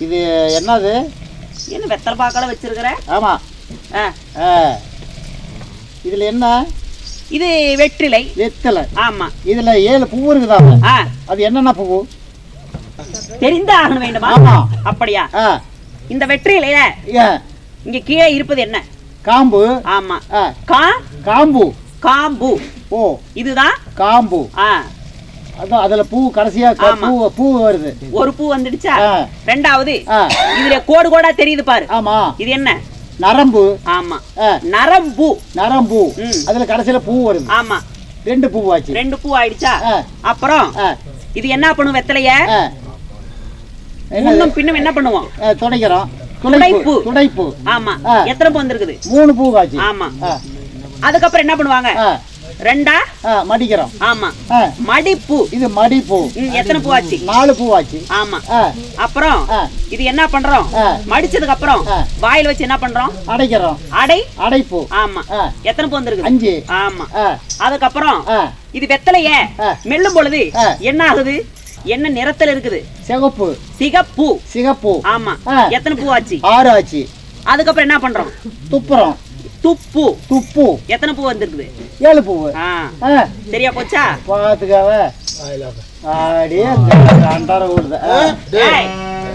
இது என்னது? என்ன வெத்தலை பாக்கெல்லாம் வச்சிருக்கிற? ஆமாம் ஆ, இதில் என்ன? இது வெற்றிலை. வெத்தலை. ஆமா. இதில் ஏழு பூ இருக்குதாங்க ஆ. அது என்னென்ன பூ? தெரிந்து ஆகணும் வேண்டுமா? ஆமா. அப்படியா? ஆ. இந்த வெற்றிலையில ஏ. இங்க கீழே இருப்பது என்ன? காம்பு. ஆமா. ஆ. கா. காம்பு. காம்பு. ஓ. இதுதான்? காம்பு. ஆ. அதான் அதில் பூ கடைசியாக க- ஆமா. பூ பூ வருது. ஒரு பூ வந்துடுச்சா. ரெண்டாவது இதுல கோடு கோடா தெரியுது பாரு. ஆமாம் இது என்ன? நரம்பு. ஆமா. நரம்பு. நரம்பு. அதில் கடைசியில் பூ வருது. ஆமா. ரெண்டு பூ ஆச்சு. ரெண்டு பூ ஆயிடுச்சா? அப்புறம் இது என்ன பண்ணும் வெத்தலைய? முன்னும் பின்னும் என்ன பண்ணுவோம்? துடைக்கிறோம். துடைப்பு. துடைப்பு. ஆமா. எத்தனை பூ வந்திருக்குது? மூணு பூ காய்ச்சி ஆமா. அதுக்கப்புறம் என்ன பண்ணுவாங்க? ரெண்டா? மடிக்கிறோம். ஆமா. மடிப்பூ. இது மடிப்பூ. எத்தனை பூ ஆச்சு நாலு பூ ஆச்சு ஆமா அப்புறம். இது என்ன பண்றோம். மடிச்சதுக்கு அப்புறம். வாயில வச்சு என்ன பண்றோம்? அடைக்கிறோம். அடை? அடைப்பூ. ஆமா. எத்தனை பூ வந்திருக்குது அஞ்சு. ஆமா. அதுக்கப்புறம் இது வெத்தலைய. மெல்லும் பொழுது. என்ன ஆகுது? என்ன நிறத்துல இருக்குது? சிகப்பு. சிகப்பு. சிகப்பு. ஆமா. எத்தனை பூ ஆச்சு ஆறு ஆச்சு. அதுக்கப்புறம் என்ன பண்றோம்? துப்புறோம். துப்பு. துப்பு. எத்தனை பூ வந்திருக்குது? ஏழு ஆ. சரியா போச்சா? பார்த்துக்காவ அப்படியே அண்டார ஊடுது ஆ. ஏய்,